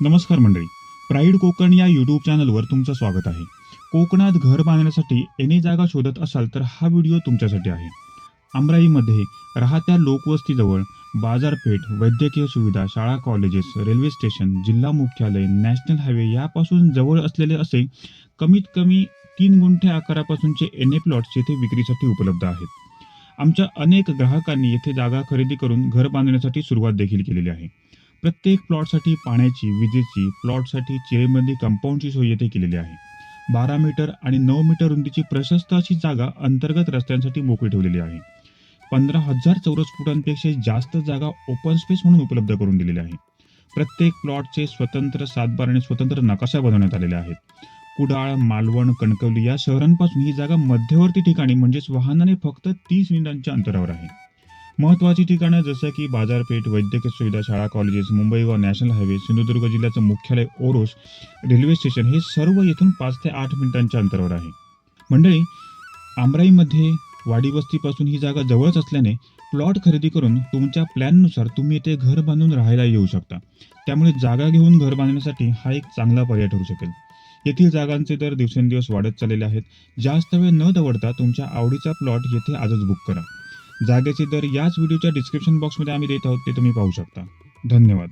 नमस्कार मंडळी. प्राईड कोकण या यूट्यूब चॅनलवर तुमचं स्वागत आहे. कोकणात घर बांधण्यासाठी एने जागा शोधत असाल तर हा व्हिडिओ तुमच्यासाठी आहे. अमराईमध्ये राहत्या लोकवस्तीजवळ बाजारपेठ वैद्यकीय सुविधा शाळा कॉलेजेस रेल्वे स्टेशन जिल्हा मुख्यालय नॅशनल हायवे यापासून जवळ असलेले असे कमीत कमी तीन गुंठे आकारापासूनचे एन ए प्लॉट्स येथे विक्रीसाठी उपलब्ध आहेत. आमच्या अनेक ग्राहकांनी येथे जागा खरेदी करून घर बांधण्यासाठी सुरुवात देखील केलेली आहे. प्रत्येक प्लॉटसाठी पाण्याची विजेची प्लॉटसाठी चिरेमध्ये कंपाऊंडची सोय येथे केलेली आहे. बारा मीटर आणि नऊ मीटर रुंदीची प्रशस्त अशी जागा अंतर्गत रस्त्यांसाठी मोकळी ठेवलेली आहे. पंधरा हजार चौरस फुटांपेक्षा जास्त जागा ओपन स्पेस म्हणून उपलब्ध करून दिलेली आहे. प्रत्येक प्लॉटचे स्वतंत्र सातबार आणि स्वतंत्र नकाशा बनवण्यात आलेले आहेत. कुडाळ मालवण कणकवली या शहरांपासून ही जागा मध्यवर्ती ठिकाणी म्हणजेच वाहनाने फक्त तीस मिनिटांच्या अंतरावर आहे. महत्वाची ठिकाणं जसं की बाजारपेठ वैद्यकीय सुविधा शाळा कॉलेजेस मुंबई व नॅशनल हायवे सिंधुदुर्ग जिल्ह्याचं मुख्यालय ओरोस रेल्वे स्टेशन हे सर्व येथून पाच ते आठ मिनिटांच्या अंतरावर आहे. मंडळी आमराईमध्ये वाडीवस्तीपासून ही जागा जवळच असल्याने प्लॉट खरेदी करून तुमच्या प्लॅननुसार तुम्ही येथे घर बांधून राहायला येऊ शकता. त्यामुळे जागा घेऊन घर बांधण्यासाठी हा एक चांगला पर्याय ठरू शकेल. येथील जागांचे दर दिवसेंदिवस वाढत चाललेले आहेत. जास्त वेळ न दवडता तुमच्या आवडीचा प्लॉट येथे आजच बुक करा. जागेचे दर याच व्हिडिओच्या डिस्क्रिप्शन बॉक्समध्ये आम्ही देत आहोत ते तुम्ही पाहू शकता. धन्यवाद.